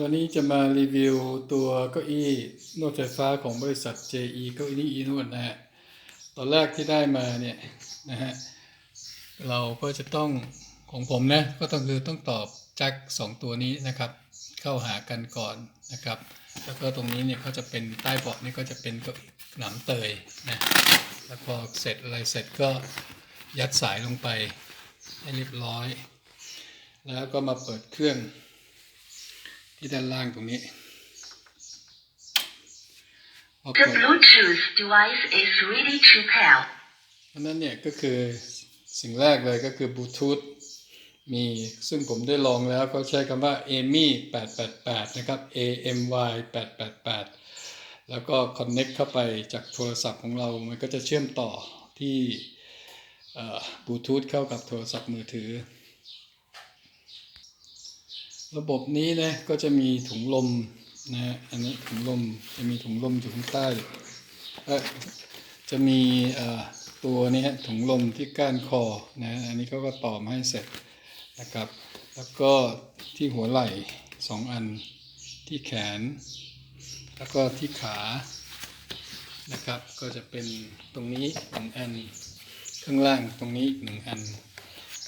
วันนี้จะมารีวิวตัวเก้าอี้นวดไฟฟ้าของบริษัท JE เก้าอี้อีนวดนะฮะ ตอนแรกที่ได้มาเนี่ยนะฮะ เราก็จะต้องของผมนะ ก็ต้องคือต้องตอบแจ็คสองตัวนี้นะครับ เข้าหากันก่อนนะครับ แล้วก็ตรงนี้เนี่ยก็จะเป็นใต้เบาะนี่ก็จะเป็นเก้าอี้หนามเตยนะ แล้วพอเสร็จอะไรเสร็จก็ยัดสายลงไปให้เรียบร้อย แล้วก็มาเปิดเครื่อง ที่ด้านล่างตรงนี้พอ The เปิด Bluetooth device is ready to pair. อันนั้นเนี่ยก็คือสิ่งแรกเลยก็คือบลูทูธมีซึ่งผมได้ลองแล้วเขาใช้คำว่า AMI 888 นะครับ AMY 888 แล้วก็ connect เข้าไปจากโทรศัพท์ของเรา มันก็จะเชื่อมต่อที่บลูทูธเข้ากับโทรศัพท์มือถือ ระบบนี้นะก็จะมีถุงลมนะฮะอันนี้ถุงลมจะมีถุงลมอยู่ข้างใต้เออจะมีเอ่อตัวนี้ถุงลมที่ก้านคอนะอันนี้เขาก็ต่อมาให้เสร็จนะครับ แล้วก็ที่หัวไหล่สองอันที่แขน แล้วก็ที่ขานะครับ ก็จะเป็นตรงนี้หนึ่งอัน ข้างล่างตรงนี้หนึ่งอัน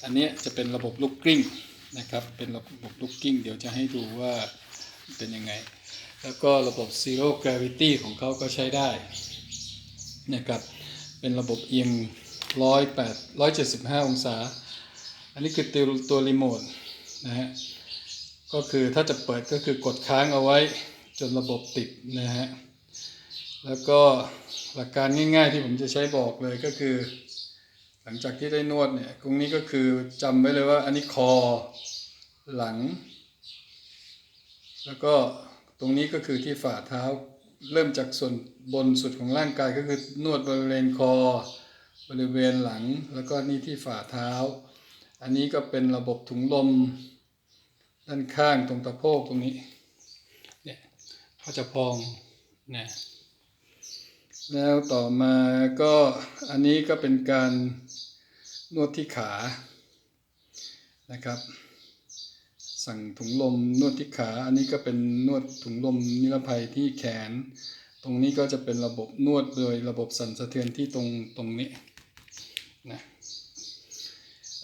อันนี้จะเป็นระบบลูกกลิ้ง นะครับ เป็นระบบลูกกิ้งเดี๋ยวจะให้ดูว่าเป็นยังไง แล้วก็ระบบ zero gravity ของเขาก็ใช้ได้นะครับ เป็นระบบเอียงร้อยแปดร้อยเจ็ดสิบห้าองศา อันนี้คือตัวตัวรีโมทนะฮะ ก็คือถ้าจะเปิดก็คือกดค้างเอาไว้จนระบบติดนะฮะ แล้วก็หลักการง่ายๆที่ผมจะใช้บอกเลยก็คือ หลังจากที่ได้นวดเนี่ยตรงนี้ก็คือจำไว้เลยว่า อันนี้คอหลัง แล้วก็ตรงนี้ก็คือที่ฝ่าเท้าเริ่มจากส่วนบนสุดของร่างกายก็คือนวดบริเวณคอ บริเวณหลัง แล้วก็นี่ที่ฝ่าเท้า อันนี้ก็เป็นระบบถุงลม ด้านข้างตรงตะโพกตรงนี้เนี่ยเขาจะพองนะแล้วต่อมาก็อันนี้ก็เป็นการ นวดที่ขานะครับ สั่งถุงลมนวดที่ขา อันนี้ก็เป็นนวดถุงลมนิรภัยที่แขน ตรงนี้ก็จะเป็นระบบนวดโดยระบบสั่นสะเทือนที่ตรงตรงนี้นะ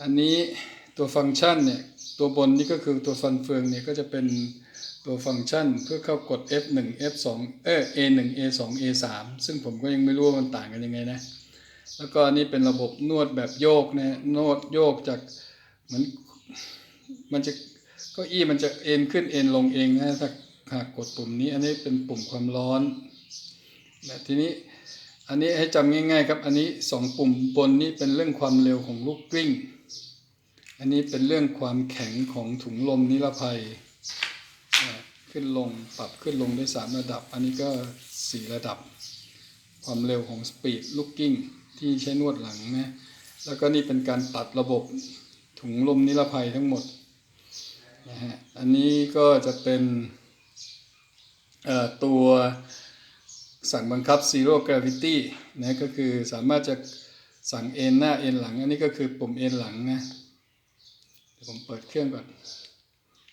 อันนี้ตัวฟังก์ชันเนี่ยตัวบนนี่ก็คือตัวฟันเฟืองเนี่ยก็จะเป็นตัวฟังก์ชันเพื่อเข้ากด F1 F2 เออ A1 A2 A3 ซึ่งผมก็ยังไม่รู้ว่ามันต่างกันยังไงนะ แล้วก็นนี้เป็นระบบนวดแบบโยกนะนวดโยกจากเหมือนมันจะเก็อี้มันจะเอ็นขึ้นเอ็นลงเองนะถ้าหากกดปุ่มนี้ อันนี้เป็นปุ่มความร้อนนะทีนี้อันนี้ให้จำง่าย ๆ ครับ อันนี้สองปุ่มบนนี้เป็นเรื่องความเร็วของลูกกลิ้ง อันนี้เป็นเรื่องความแข็งของถุงลมนิรภัยขึ้นลงปรับขึ้นลงได้สามระดับ อันนี้ก็สี่ระดับ ความเร็วของสปีดลูกกิ้ง ที่ใช้นวดหลังนะแล้วก็นี่เป็นการตัดระบบถุงลมนิรภัยทั้งหมดนะฮะอันนี้ก็จะเป็นตัวสั่งบังคับ zero gravity นะก็คือสามารถจะสั่งเอ็นหน้าเอ็นหลัง อันนี้ก็คือปุ่มเอ็นหลังนะเดี๋ยวผมเปิดเครื่องก่อน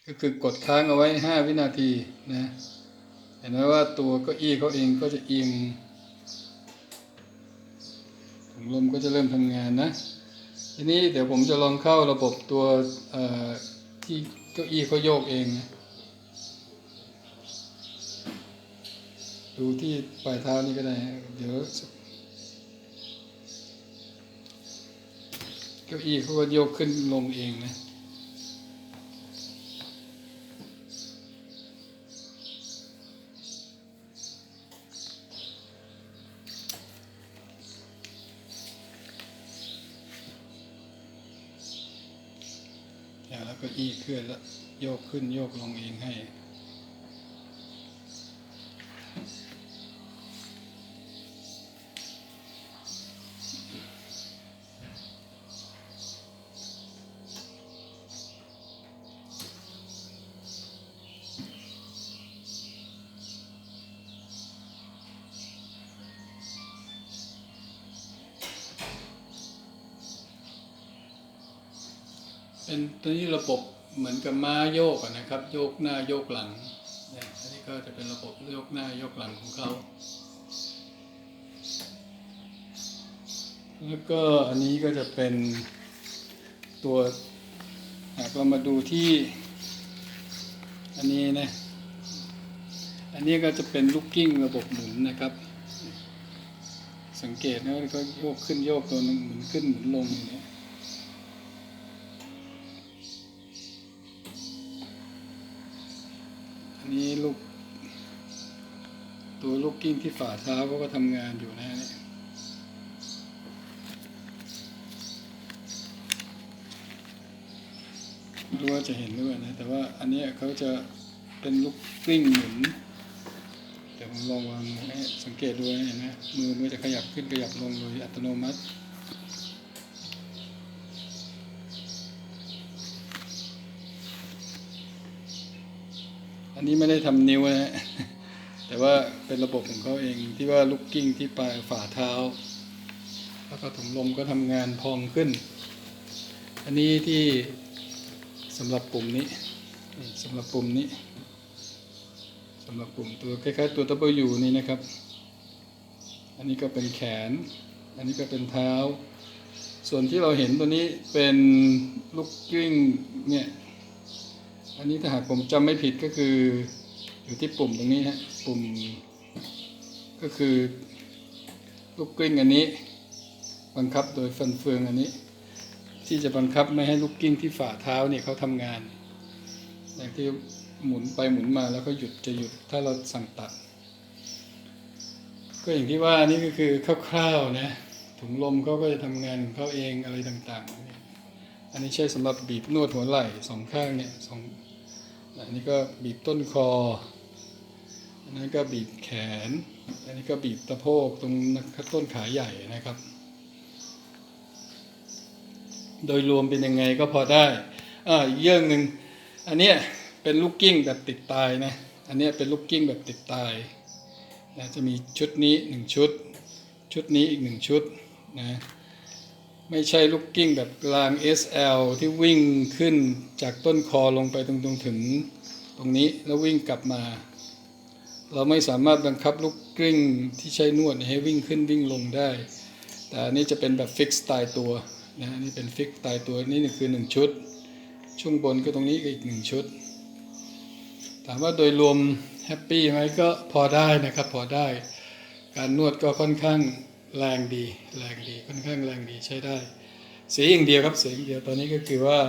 ก็คือกดค้างเอาไว้ 5 วินาทีนะเห็นไหมว่าตัวเก้าอี้เขาเองก็จะเอียง ลมก็จะเริ่มทำงานนะ ทีนี้เดี๋ยวผมจะลองเข้าระบบตัวที่เก้าอี้เขาโยกเองนะดูที่ปลายเท้านี่ก็ได้ เดี๋ยวเก้าอี้เขาก็โยกขึ้นลงเองนะ แล้วก็อี้เคลื่อนแล้วโยกขึ้นโยกลงเองให้ เป็นตัวนี้ระบบเหมือนกับม้าโยกนะครับ โยกหน้าโยกหลังเนี่ยอันนี้ก็จะเป็นระบบโยกหน้าโยกหลังของเขาแล้วก็อันนี้ก็จะเป็นตัวหากเรามาดูที่อันนี้นะอันนี้ก็จะเป็นลูกกิ้งระบบหมุนนะครับ สังเกตนะว่าก็โยกขึ้นโยกตัวหนึงหมุนขึ้นหมุนลงอย่างนี้ นี้ลูก ตัวลูกกิ้งที่ฝ่าเท้าเขาก็ทำงานอยู่นะเนี่ยรู้ว่าจะเห็นหรือเปล่านะ แต่ว่าอันนี้เขาจะเป็นลูกกลิ้งหมุนเดี๋ยวผมลองวางให้สังเกตดูนะเห็นไหมมือมันจะขยับขึ้นขยับลงโดยอัตโนมัติ อันนี้ไม่ได้ทำนิ้วนะฮะแต่ว่าเป็นระบบของเขาเองที่ว่าลูกกิ้งที่ปลายฝ่าเท้า แล้วก็ถุงลมก็ทำงานพองขึ้น อันนี้ที่สำหรับปุ่มนี้นี่สำหรับปุ่มนี้สำหรับปุ่มตัวคล้ายๆตัว W นี่นะครับ อันนี้ก็เป็นแขน อันนี้ก็เป็นเท้า ส่วนที่เราเห็นตัวนี้เป็นลูกกลิ้งเนี่ย อันนี้ถ้าหากผมจำไม่ผิดก็คืออยู่ที่ปุ่มตรงนี้ฮะปุ่ม ก็คือลูกกลิ้งอันนี้ บังคับโดยฟันเฟืองอันนี้ ที่จะบังคับไม่ให้ลูกกลิ้งที่ฝ่าเท้าเนี่ยเขาทำงานอย่างที่หมุนไปหมุนมาแล้วก็หยุดจะหยุดถ้าเราสั่งตัด ก็อย่างที่ว่านี่ก็คือคร่าวๆนะถุงลมเขาก็จะทำงานของเขาเองอะไรต่างๆ อันนี้ใช้สำหรับบีบนวดหัวไหล่สองข้างเนี่ยสอง อันนี้ก็บีบต้นคอ อันนั้นก็บีบแขน อันนี้ก็บีบตะโพกตรงต้นขาใหญ่นะครับ โดยรวมเป็นยังไงก็พอได้อ่าอีกเรื่องหนึ่งอันเนี้ยเป็นลูกกิ้งแบบติดตายนะ อันเนี้ยเป็นลูกกิ้งแบบติดตายนะจะมีชุดนี้หนึ่งชุด ชุดนี้อีกหนึ่งชุดนะ ไม่ใช่ลูกกิ้งแบบราง SL ที่วิ่งขึ้นจากต้นคอลงไปตรงตรงถึงตรงนี้แล้ววิ่งกลับมา เราไม่สามารถบังคับลูกกลิ้งที่ใช้นวดให้วิ่งขึ้นวิ่งลงได้ แต่อันนี้จะเป็นแบบฟิกซ์ตายตัวนะนี่เป็นฟิกตายตัวนี่คือหนึ่งชุด ช่วงบนก็ตรงนี้ก็อีกหนึ่งชุด ถามว่าโดยรวมแฮปปี้ไหมก็พอได้นะครับพอได้ การนวดก็ค่อนข้าง แรงดีแรงดีค่อนข้างแรงดีใช้ได้ เสียอย่างเดียวครับเสียอย่างเดียวตอนนี้ก็คือว่า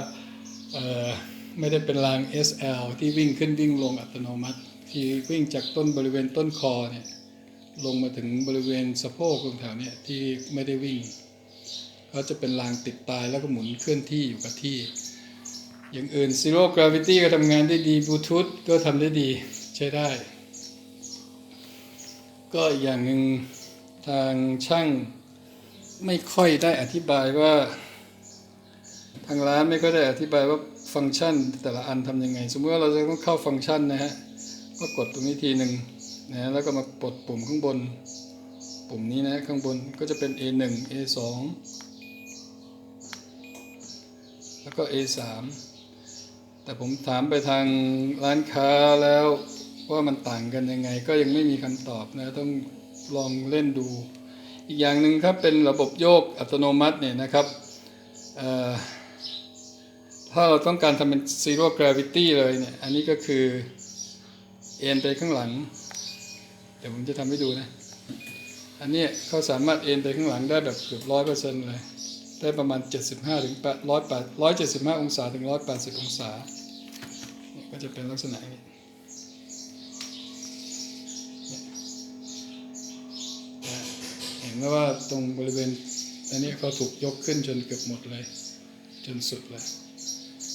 ไม่ได้เป็นราง SL ที่วิ่งขึ้นวิ่งลงอัตโนมัติ ที่วิ่งจากต้นบริเวณต้นคอเนี่ยลงมาถึงบริเวณสะโพกตรงแถวเนี่ยที่ไม่ได้วิ่งเขาจะเป็นรางติดตายแล้วก็หมุนเคลื่อนที่อยู่กับที่ อย่างอื่น Zero Gravity ก็ทำงานได้ดีบลูทูธก็ทำได้ดีใช้ได้ ก็อีกอย่างหนึ่ง ทางช่างไม่ค่อยได้อธิบายว่า ทางร้านไม่ก็ได้อธิบายว่าฟังก์ชันแต่ละอันทำยังไง สมมติว่าเราจะต้องเข้าฟังก์ชันนะฮะก็กดตรงนี้ทีหนึ่งนะแล้วก็มากดปุ่มข้างบน ปุ่มนี้นะข้างบนก็จะเป็น A1 A2 แล้วก็ A3 แต่ผมถามไปทางร้านค้าแล้วว่ามันต่างกันยังไง ก็ยังไม่มีคำตอบนะต้อง ลองเล่นดู อีกอย่างหนึ่งครับเป็นระบบโยกอัตโนมัติเนี่ยนะครับถ้าเราต้องการทำเป็น zero gravity เลยเนี่ย อันนี้ก็คือเอ็นไปข้างหลัง เดี๋ยวผมจะทำให้ดูนะ อันนี้เขาสามารถเอ็นไปข้างหลังได้แบบเกือบร้อยเปอร์เซ็นต์เลย ได้ประมาณ 75ถึง100 175 องศาถึง 180 องศา ก็จะเป็นลักษณะนี้เนี่ยนะ เห็นไหมว่าตรงบริเวณอันนี้เขาถูกยกขึ้นจนเกือบหมดเลย จนสุดเลย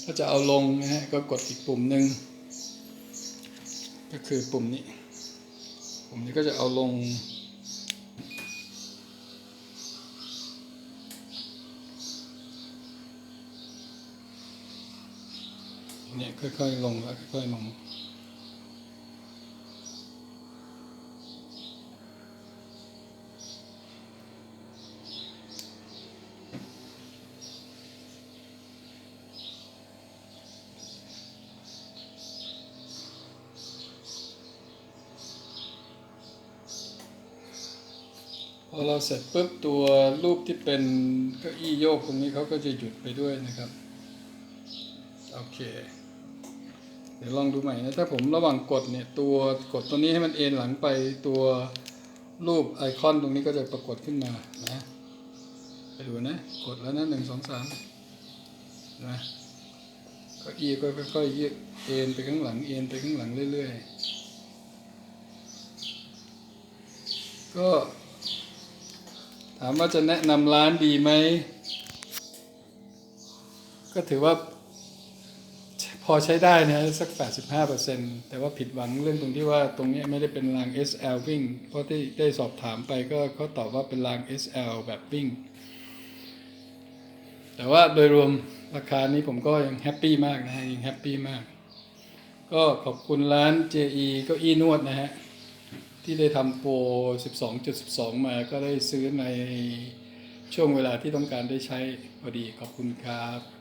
ถ้าจะเอาลงนะฮะก็กดอีกปุ่มหนึ่งก็คือปุ่มนี้ ปุ่มนี้ก็จะเอาลง เนี่ยค่อยๆลงแล้วค่อยๆลง พอเราเสร็จปุ๊บตัวรูปที่เป็นเก้าอี้โยกตรงนี้เขาก็จะหยุดไปด้วยนะครับ โอเค เดี๋ยวลองดูใหม่นะ ถ้าผมระหว่างกดเนี่ยตัวกดตัวนี้ให้มันเอ็นหลังไปตัวรูปไอคอนตรงนี้ก็จะปรากฏขึ้นมานะไปดูนะ กดแล้วนะหนึ่งสองสามนะเก็อีก็ค่อยๆยืดเอ็นไปข้างหลังเอ็นไปข้างหลังเรื่อยๆ ก็ ถามว่าจะแนะนำร้านดีไหม ก็ถือว่าพอใช้ได้นะสัก 85%แต่ว่าผิดหวังเรื่องตรงที่ว่าตรงนี้ไม่ได้เป็นราง SL วิ่ง เพราะที่ได้สอบถามไปก็เขาตอบว่าเป็นราง SL แบบวิ่ง แต่ว่าโดยรวมราคานี้ผมก็ยังแฮปปี้มากนะฮะยังแฮปปี้มาก ก็ขอบคุณร้าน JE ก็อีนวดนะฮะ ที่ได้ทำโปร 12.12 มาก็ได้ซื้อในช่วงเวลาที่ต้องการได้ใช้พอดีขอบคุณครับ